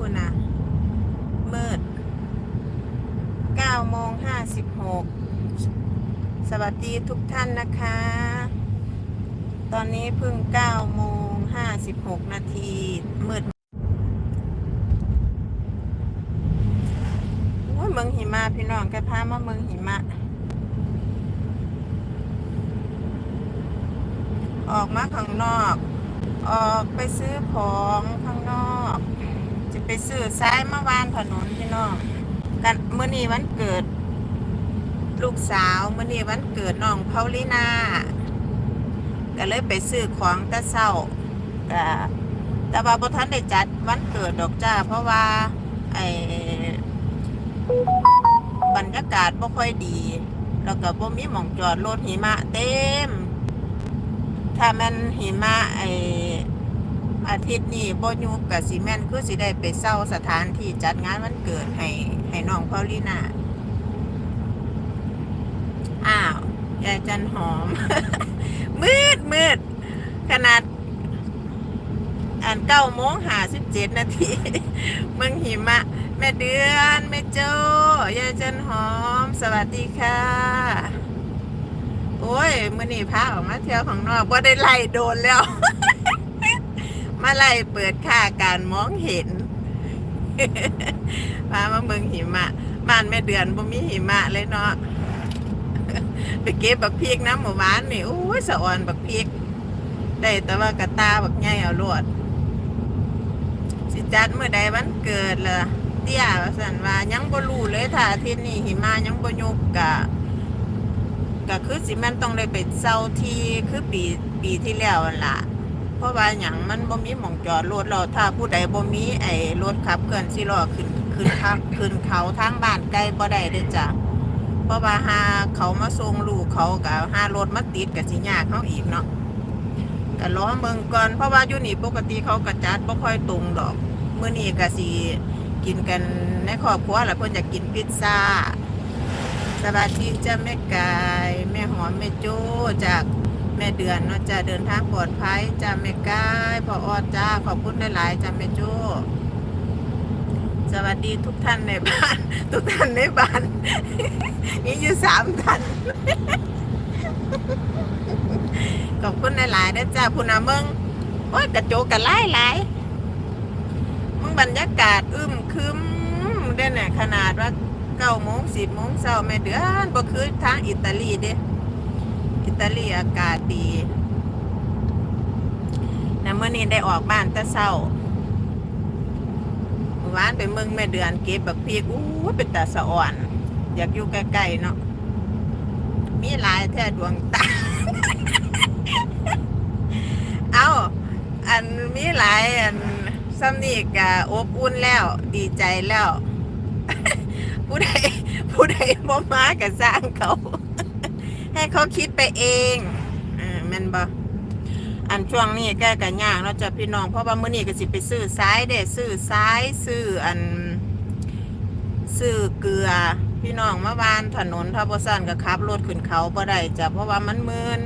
คุณนะมืด9โมง56 สวัสดีทุกท่านนะคะ ตอนนี้เพิ่ง9โมง56 นาทีมืดโอ้ยเมืองหิมะพี่น้องแกพามาเมืองหิมะ ออกมาข้างนอก ออกไปซื้อของข้างนอก ไปซื้อซ้ายเมาวานถนนพี่น้องกันเมื่อนี้วันเกิด ลูกสาวเมื่อนี้วันเกิดน้องเพาลินาก็เลยไปซื้อของแตะเศร้าแต่ว่าบ่ทันได้จัดวันเกิดดอกจ้า เพราะว่าไอ้บรรยากาศบ่ค่อยดี แล้วก็บ่มีหม่องจอดรถหิมะเต็ม ถ้ามันหิมะไอ อาทิตย์นี้บ่ยุบกับสิแมนคือสิได้ไปเศร้าสถานที่จัดงานวันเกิดให้ให้น้องพอลลีนาอ้าวยายจันหอม มืดมืดขนาดอันเก้าโมงหาสิบเจ็ดนาทีเมืองหิมะ แม่เดือนแม่โจยายจันหอม สวัสดีค่ะ โอ้ยมื่อนี้พาออกมาเที่ยวของนอกว่าได้ไล่โดนแล้ว มาไล่เปิดค่าการมองเห็นพามาเมืองหิมะบ้านแม่เดือนบ่มีหิมะเลยเนาะไปเก็บบักพริกน้ำหมู่บ้านนี่โอ้ยสะออนบักพริก ได้แต่ว่ากระตาบักใหญ่เอาลวด สิจัดเมื่อใดวันเกิดล่ะเตี้ยสันว่ายังบ่รู้เลยถ้าทิตย์นี้หิมะยังบ่ยุบกะก็คือสิมันต้องได้ไปเซาที่คือปีปีที่แล้วล่ะ เพราะว่าหยังมันบ่มีหม่องจอดรถเราถ้าผู้ใดบ่มีไอ้รถขับเคลื่อนสิล้อขึ้นขึ้นทางขึ้นเขาทางบ้านไกลบ่ได้เด้อจ้ะเพราะว่าหาเขามาส่งลูกเขาก็หารถมาติดก็สิยากเฮาอีกเนาะก็รอเบิ่งก่อนเพราะว่าอยู่นี่ปกติเขาก็จัดบ่ค่อยตรงดอกมื้อนี้ก็สิกินกันในครอบครัวแล้วเพิ่นจะกินพิซซ่าสวัสดีจ้าแม่กาย แม่หอมแม่โจ้จาก เดือนเนาะจ้าเดินทางปลอดภัยจ้าแม่ก้ายพอออดจ้าขอบคุณหลายๆจ้าแม่โจ้สวัสดีทุกท่านในบ้าน ทุกท่านในบ้านมีอยู่สามท่านขอบคุณหลายๆนะจ้าพูนาเมืองโอ้ยกระโจกกระไล่หลายมึงบรรยากาศอึมครึมเด้เนี่ยขนาดว่าเก้าโมงสิบโมงเช้าแม่เดือนบ่คือทางอิตาลีเด้ อิตาลีอากาศดีนะเมื่อนี้ได้ออกบ้านแต่เช้าเมื่อวานไปเมืองแม่เดือนเก็บบักพริกอู้เป็นตาสะอ่อน อยากอยู่ใกล้ๆเนาะมีหลายแท้ดวงตา เอาอันมีหลายอันซ้ำนี่กะอบอุ่นแล้ว ดีใจแล้ว ผู้ใดผู้ใดบ่มาก็สร้างเขา ให้เขาคิดไปเองอ่าแม่นบ่อันช่วงนี้แก้กันยากเนาะจ้ะพี่น้องเพราะว่ามื้อนี้ก็สิไปซื้อซ้ายเด้ซื้อซ้ายซื้ออันซื้อเกลือพี่น้องเมื่อวานถนนถ้าบ่ซั่นก็ขับรถขึ้นเขาบ่ได้จ้ะเพราะว่ามันมืน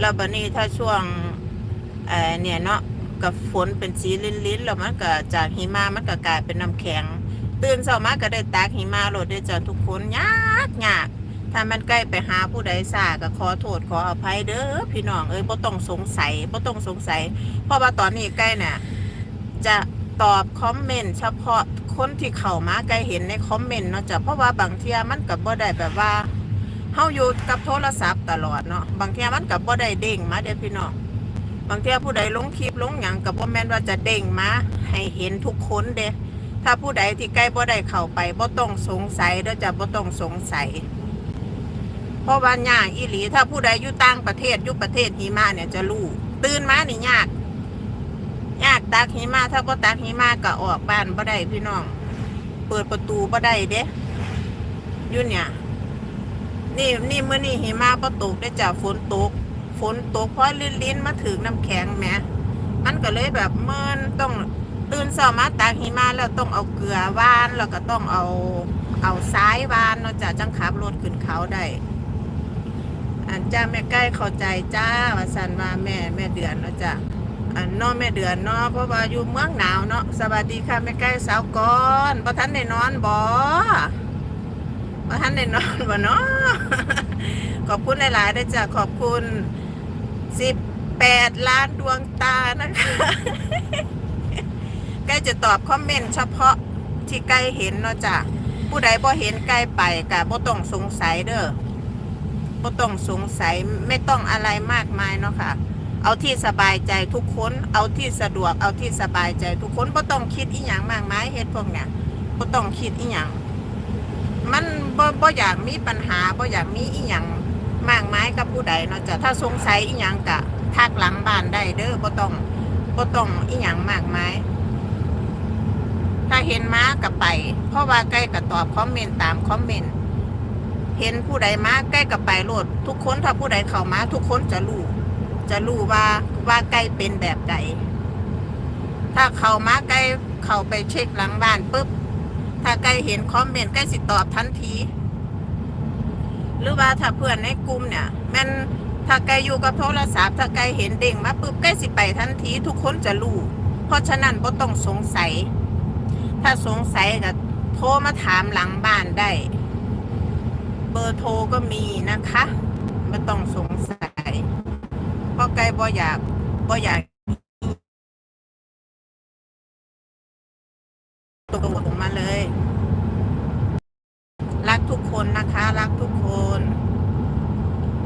แล้วบัดนี้ถ้าช่วงเอ่อเนี่ยเนาะกับฝนเป็นสีลิ้นๆแล้วมันก็จากหิมะมันก็กลายเป็นน้ำแข็ง ตื่นเช้ามาก็ได้ตากหิมะโหลดได้เจอทุกคนยากยาก ถ้ามันใกล้ไปหาผู้ใดซาก็ขอโทษขออภัยเด้อพี่น้องเอ้ยบ่ต้องสงสัยบ่ต้องสงสัย เพราะว่าตอนนี้ใกล้เนี่ยจะตอบคอมเมนต์เฉพาะคนที่เข้ามาใกล้เห็นในคอมเมนต์เนาะจ้ะเพราะว่าบางเทียมันก็บ่ได้แบบว่าเฮาอยู่กับโทรศัพท์ตลอดเนาะบางเทียมันก็บ่ได้เด้งมาเด้อพี่น้องบางเทียผู้ใดลงคลิปลงหยังก็บ่แม่นว่าจะเด้งมาให้เห็นทุกคนเด้ถ้าผู้ใดที่ใกล้บ่ได้เข้าไปบ่ต้องสงสัยเด้อจ้ะบ่ต้องสงสัย เพราะว่ายาอีหลี ถ้าผู้ใดอยู่ต่างประเทศอยู่ประเทศหิมะเนี่ยจะรู้ตื่นมานี่ยากยากตักหิมะถ้าบ่ตักหิมะก็ออกบ้านบ่ได้พี่น้อง เปิดประตูบ่ได้เด้อยู่เนี่ย นี่นี่เมื้อนี้หิมะบ่ตกได้จ้ะฝนตก ฝนตกเพราะลิ้นๆมาถึงน้ำแข็งแหมมันก็เลยแบบเมินต้องตื่นเช้ามาตากหิมะแล้วต้องเอาเกลือวานแล้วก็ต้องเอาเอาซ้ายวานเนาะจ้ะจังขับรถขึ้นเขาได้ อันจ้าแม่ใกล้เข้าใจจ้าว่าสันว่าแม่แม่เดือนเนาะจ้ะอันนอแม่เดือนเนาะเพราะว่าอยู่เมืองหนาวเนาะสวัสดีค่ะแม่ไก่สาวก่อนบ่ทันได้นอนบ่บ่ทันได้นอนบ่เนาะขอบคุณหลายๆด้วยจ้ะขอบคุณ18ล้านดวงตานะคะใกล้จะตอบคอมเมนต์เฉพาะที่ใกล้เห็นเนาะจ้ะผู้ใดบ่เห็นใกล้ไปกะบ่ต้องสงสัยเด้อ บ่ต้องสงสัยไม่ต้องอะไรมากมายเนาะค่ะ เอาที่สบายใจทุกคนเอาที่สะดวกเอาที่สบายใจทุกคนบ่ต้องคิดอีหยังมากมายเฮ็ดพวกเนี้ยบ่ต้องคิดอีหยังมันบ่บ่อยากมีปัญหาบ่อยากมีอีหยังมากมายกับผู้ใดเนาะจ้ะถ้าสงสัยอีหยังกะทักหลังบ้านได้เด้อบ่ต้องบ่ต้องอีหยังมากมายถ้าเห็นม้ากับไป เพราะว่าใกล้กับตอบคอมเมนต์ตามคอมเมนต์ เห็นผู้ใดมาใกล้กับไปโลด ทุกคนถ้าผู้ใดเข้ามา ทุกคนจะรู้จะรู้ว่าว่าใกล้เป็นแบบใดถ้าเข้ามาใกล้เข้าไปเช็คหลังบ้านปุ๊บถ้าใกล้เห็นคอมเมนต์ใกล้สิตอบทันที หรือว่าถ้าเพื่อนในกลุ่มเนี่ยม่นถ้าใกล้อยู่กับโทรศัพท์ถ้าใกล้เห็นเด้งมาปุ๊บใกล้สิไปทันที ทุกคนจะรู้เพราะฉะนั้นบ่ต้องสงสัย ถ้าสงสัยก็โทรมาถามหลังบ้านได้ เบอร์โทรก็มีนะคะไม่ต้องสงสัยเพราะไกลบ่อยากบ่อยากตกลงมาเลย รักทุกคนนะคะ รักทุกคน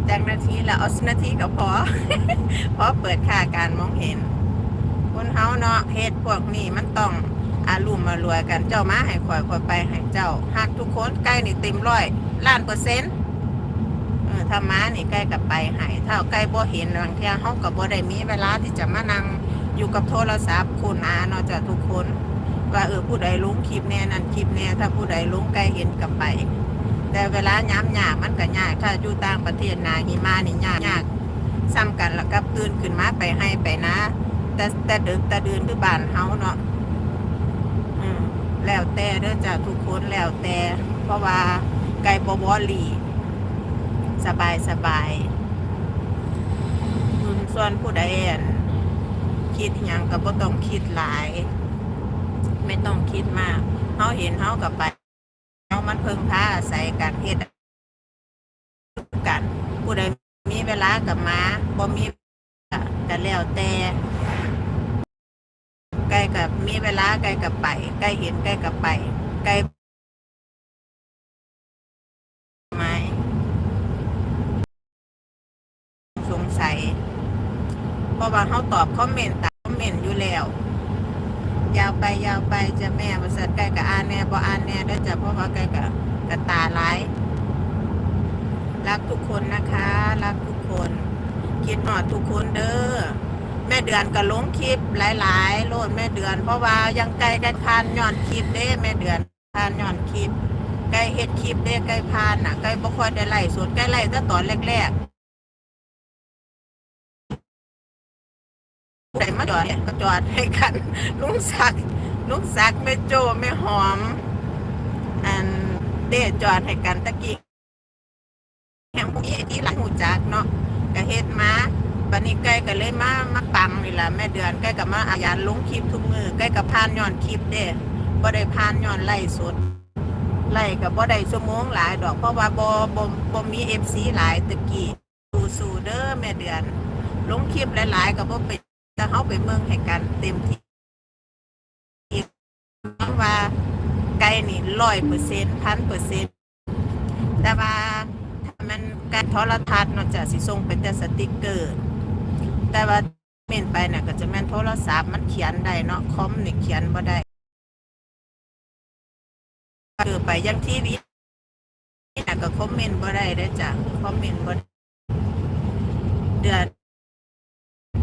แจ้งนาทีแล้วเอาสนาทีก็พอเพราะเปิดค่าการมองเห็น คนเฮาเนาะเฮ็ดพวกนี้มันต้องอารุ่มมารวยกันเจ้ามาให้ข่อยข่อยไปให้เจ้าหากทุกคนใกล้นี่เต็มร้อย ล้านเปอร์เซ็นต์ถ้ามานี่ใกล้กับไปให้ถ้าใกล้บ่เห็นบางเที่ยเฮาก็บ่ได้มีเวลาที่จะมานั่งอยู่กับโทรศัพท์คุณอาเนาะจ้ะทุกคน ว่าเออผู้ใดลุงคลิปแน่นั่นคลิปแน่ถ้าผู้ใดลุงใกล้เห็นกับไป แต่เวลาย้ำยากมันก็ยากถ้าอยู่ต่างประเทศนาหิมานี่ยากยากซ้ำกันแล้วก็ตื่นขึ้นมาไปให้ไปนะ แต่แต่ดึกแต่เดื่นคือบ้านเฮาเนาะแล้วแต่เด้อจ้ะทุกคนแล้วแต่เพราะว่า ไก่บอบอหลี สบายสบายส่วนผู้ใดนคิดอหยังก็บ่ต้องคิดหลาย ไม่ต้องคิดมากเฮาเห็นเฮากับไปเฮามันเพิ่งพาอาศัยกันเฮ็ดกัน ผู้ใดมีเวลากับมาบ่มีก็ก็แล้วแต่ใกล้กับมีเวลาใกล้กับไปใกล้เห็นใกล้กับไปใกล้ไหมสงสัย เพราะว่าเขาตอบคอมเมนต์ตามคอมเมนต์อยู่แล้ว ยาวไปยาวไปจะแม่บริษัทใกล้กับอ่านแน่บ่อ่านแน่ได้จ้ะเพราะว่าใกล้กับกับตาร้ายรักทุกคนนะคะ รักทุกคน คิดหอดทุกคนเด้อแม่เดือนก็ลงคลิปหลายๆโลดแม่เดือน เพราะว่ายังไกลกันพานย้อนคลิปเด้แม่เดือนพานย้อนคลิปใกล้เฮ็ดคลิปเด้ใกล้พานน่ะใกล้บ่ค่อยได้ไล่สดใกล้ไล่แต่ตอนแรกๆ ผู้ใดมาจอดเนี่ยก็จอดให้กัน ลุงศักดิ์ลุงศักดิ์แม่โจแม่หอม อันเด้จอดให้กันตะกี้แห่งพวกนี้ที่หลังหูจักเนาะก็เฮ็ดมาบันนี้ใกล้ก็เลยมามาปังนี่แหละแม่เดือนใกล้กับมาอาญานลงคลิปทุกมือใกล้กับพานย้อนคลิปเด้บ่ได้พานย้อนไล่สดไล่กับบ่ได้ชั่วโมงหลายดอกเพราะว่าบ่บ่บ่มี FC หลายตะกี้สู้ๆเด้อแม่เดือนลงคลิปหลายๆก็บ่เป็น แต่เฮาไปเมืองให้กันเต็มที่ว่าไกลนี่100% 1,000%แต่ว่าถ้ามันการทรทัศน์นาะจะสิส่งเป็นแต่สติกเกอร์ แต่ว่าเมนไปเนี่ยก็จะแม่นโทรศัพท์มันเขียนได้เนาะคอมนี่เขียนบ่ได้คือไปยังทีวีน่ะก็คอมเมนต์บ่ได้เด้จ้ะคอมเมนต์บ่เดือน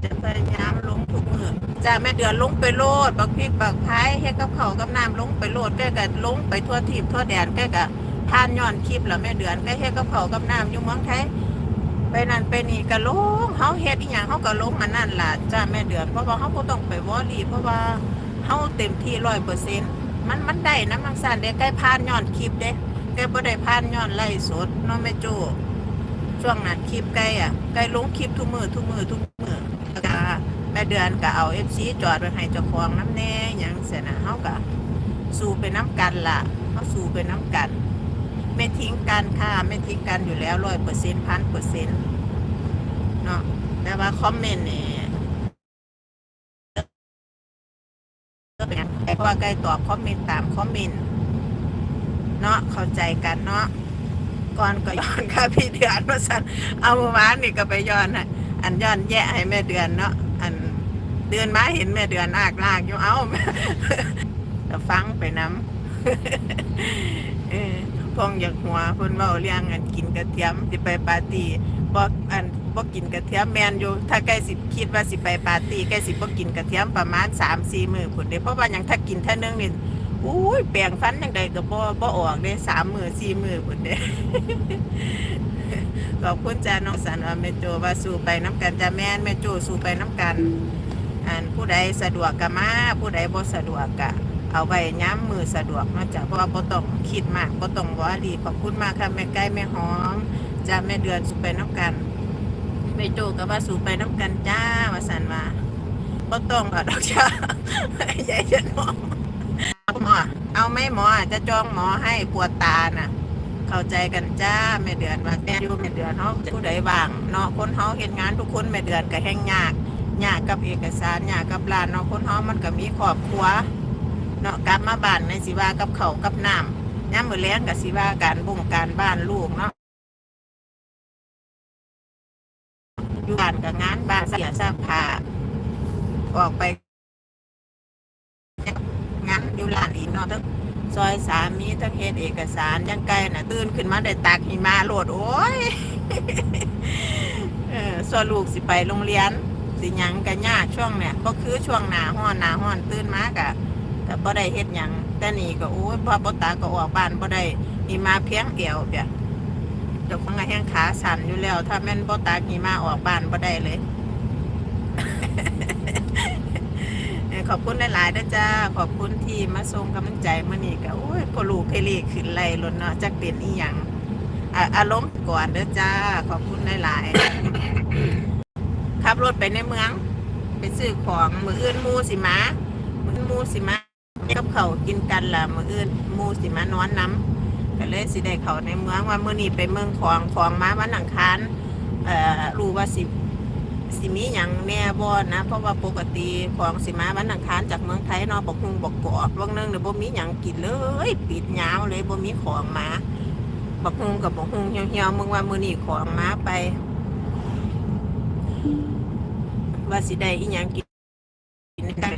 จะพยายามลงทุกมือจ้าแม่เดือนลงไปโลดบักพริกบักไผ่เฮ็ดกับเขาวกับน้ำลงไปโลดแกก็ลงไปทั่วทีบทั่วแดนแกก็ทานย้อนคลิปแล้วแม่เดือนแกเฮ็ดกับเขาวกับน้ำอยู่เมืองไทยไปนั่นไปนี่ก็ลงเฮาเฮ็ดอีหยังเฮาก็ลงอันนั้นล่ะจ้าแม่เดือนเพราะว่าเฮาบ่ต้องไปวอรี่เพราะว่าเฮาเต็มที่100%มันมันได้นะมันสั่นเด้ใกล้ผ่านย้อนคลิปเด้ใกล้บ่ได้ผ่านย้อนไล่สดเนาะแม่โจ้ช่วงนั้นคลิปใกล้อะใกล้ลงคลิปทุกมื้อทุกมื้อทุกมื้อ แม่เดือนก็เอาเอฟซีจอดไว้ให้เจ้าของน้ำแน่ยังเสียนะเฮาก็สู้ไปน้ำกันล่ะเฮาสู้ไปน้ำกัน ไม่ทิ้งกันค่ะไม่ทิ้งกันอยู่แล้วร้อยเปอร์เซ็นต์พันเปอร์เซ็นต์เนาะแต่ว่าคอมเมนต์เนี่ยแต่พราะว่าใกล้ตอบคอมเมนต์ตามคอมเมนต์เนาะเข้าใจกันเนาะก่อนก็ย้อนค่ะพี่เดือนมาสันเอาเมื่อวานนี่ก็ไปย้อนอันย้อนแย่ให้แม่เดือนเนาะ เดือนมาเห็นแม่เดือนอากลากอยู่เอาก็ฟังไปน้ำเออพองอยากหัวเพิ่นเว้าเรื่องอันกินกระเทียมสิไปปาร์ตี้บ่อันบ่กินกระเทียมแม่นอยู่ ถ้าใกล้สิคิดว่าสิไปปาร์ตี้ใกล้สิบ่กินกระเทียมประมาณ3-4มื้อพุ่นเด้เพราะว่าหยังถ้ากินเท่านึงนี่อุ้ยแปรงฟันจังใดก็บ่บ่ออกเด้3มื้อ4มื้อพุ่นเด้ขอบคุณจ้าน้องสันว่าแม่โจว่าสู้ไปน้ำกันจ้าแม่นแม่โจสู้ไปน้ำกัน อันผู้ใดสะดวกก็มาผู้ใดบ่สะดวกก็เอาไว้ย้ำมือสะดวกนาะจ้ะเพราะว่าบ่ต้องคิดมากบ่ต้องบ่ดีขอบคุณมากค่ะแม่ไก่แม่หอมจ้าแม่เดือนสู้ไปน้ำกันแม่โจก็ว่าสู้ไปน้ำกันจ้าว่าสันว่าบ่ต้องเอาดอกจ้าใหญ่จะน้องหมอเอาไหมหมอจะจองหมอให้ปวดตาน่ะ เข้าใจกันจ้าแม่เดือนว่าแต่อยู่แม่เดือนเนาผู้ใดบ้างเนาะคนเฮาเฮ็ดงานทุกคนแม่เดือนก็แห่งยาก ยากกับเอกสารยากกับร้านเนาะคนเฮามันก็มีครอบครัวเนาะกลับมาบ้านในสิว่ากับเขากับน้ำยามมื้อแลงก็สิว่าการบ่งการบ้านลูกเนาะอยู่บ้านก็งานบ้านเสียซักผ้าออกไปงานอยู่ร้านอีกเนาะทั้งซอยสามีทั้งเฮ็ดเอกสารยังไกลน่ะตื่นขึ้นมาได้ตักหิมะโหลดโอ้ยเออส่วนลูกสิไปโรงเรียน สิหยังกันยากช่วงเนี่ยก็คือช่วงหนาห้อนหนาห้อนตื่นมากะก็บ่ได้เฮ็ดหยังแต่นี่ก็โอ้ยพอบ่ตาก็ออกบ้านบ่ได้หิมะเพียงเดียวเปียเจ้าของก็แห้งขาสั่นอยู่แล้ว ถ้าแม่นบ่ตากหิมะออกบ้านบ่ได้เลย ขอบคุณหลายๆนะจ้าขอบคุณที่มาส่งกำลังใจมื่อนี้ก็โอ้ยพอลูกเพลีขึ้นไล่รถเนาะจักเป็นอีหยังออารมณ์ก่อนเด้อจ้า ขอบคุณหลายๆ ขับรถไปในเมือง ไปซื้อของมืออื่นมูสิมามืออื่นมูสิมากับเขากินกันล่ะมืออื่นมูสิมานอนน้ำก็เลยสิได้เขาในเมืองว่ามื่อนี้ไปเมืองของของมาวันอังคารเอ่อรู้ว่าสิสิมีอย่างแน่บ่นะ เพราะว่าปกติของสิมาวันอังคารจากเมืองไทยเนาะบอกฮุงบอกกอกวังหนึงเนี่ยบ่มีหยังกินเลย ปิดยาวเลยบ่มีของมาบอกฮุงกับบอกฮุงเหี่ยวๆมึงว่ามื้อนี้ของมาไป ว่าสิได้อีหยังกินกัน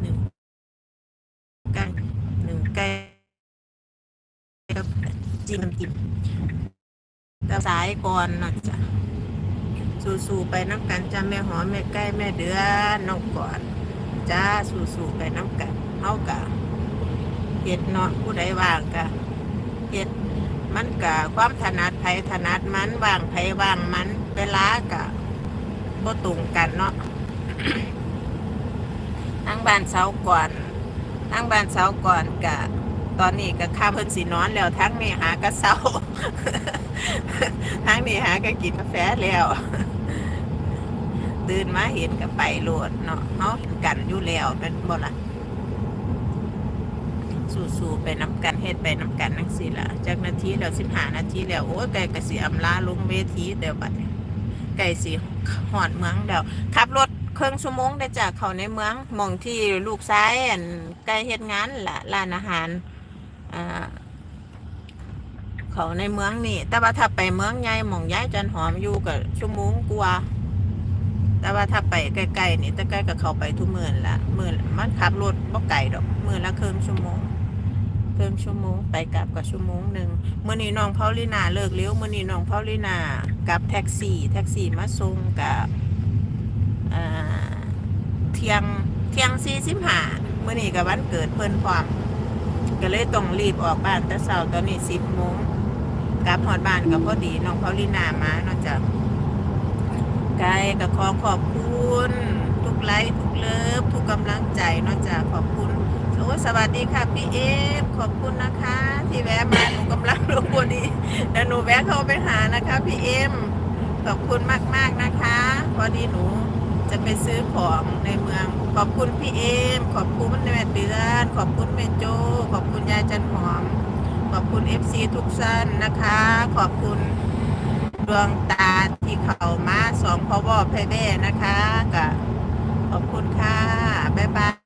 หนึ่งกันหนึ่งไก่กับจิ้มน้ำจิ้มต่สายก่อนเนาะจ้ะสู้ๆไปน้ำกันจ้าแม่หอมแม่ใกล้แม่เดือนน้องก่อนจ้าสู้ๆไปน้ำกันเฮากะเฮ็ดเนาะผู้ใดว่างกะเฮ็ดมันกะความถนัดไผถนัดมันว่างไผว่างมัน เวลากะบ่ตรงกันเนาะทั้งบ้านเสาก่อนทั้งบ้านเสาก่อนกะตอนนี้ก็ข้าเพิ่นสินอนแล้วทั้งนี้หากระเสาทั้งนี้หาก็กินกาแฟแล้วตื่นมาเห็นกับไปโลดเนาะเฮาเห็นกันอยู่แล้วเป็นบ่ล่ะสู้ๆไปน้ำกันเฮ็ดไปน้ำกันนังสิล่ะจากนาทีแล้วสิบหานาทีแล้ว โอ้ยไก่กสิอำลาลงเวทีเดี๋ยวบัดนี้ ไก่สิหอดเมืองเดียวขับรถเครื่องชั่วโมงได้จากเขาในเมืองมองที่ลูกซ้ายอันใกล้เฮ็ดงานละร้านอาหารอ่าเขาในเมืองนี่ แต่ว่าถ้าไปเมืองใหญ่มองย้ายจันหอมอยู่กับชั่วโมงกว่าแต่ว่าถ้าไปใกล้ๆนี่แต่ใกล้กับเขาไปทุกมื่นละมื่นมันขับรถบ่ไกลดอกมื่นละครึ่งชั่วโมง ครึ่งชั่วโมงไปกลับกับชั่วโมงหนึ่งเมื่อนี้น้องเพาลินาเลิกเลี้ยวเมื่อนี้น้องเพาลินากับแท็กซี่ แท็กซี่มาส่งกับอ่าเที่ยงเที่ยงสี่สิบห้าเมื่อนี้กับวันเกิดเพิ่นพร้อมก็เลยต้องรีบออกบ้านแต่เช้าตอนนี้สิบโมงกลับหอดบ้านก็พอดีน้องพอลินามาเนาะจ้ะกายก็ขอขอบคุณ ทุกไลค์ทุกเลิฟทุกกำลังใจเนาะจ้ะขอบคุณ อ้สวัสดีค่ะพี่เอฟขอบคุณนะคะ ที่แวะมาหนูกำลังลงพอดีเดี๋ยวหนูแวะเข้าไปหานะคะพี่เอ็มขอบคุณมากๆนะคะพอดีหนูจะไปซื้อของในเมือง ขอบคุณพี่เอมขอบคุณแม่เดือนขอบคุณแม่โจ ขอบคุณยายจันหอม ขอบคุณเอฟซีทุกท่านนะคะ ขอบคุณดวงตาที่เขามาสองพอบอแพ่แบ่นะคะขอบคุณค่ะบ๊ายบาย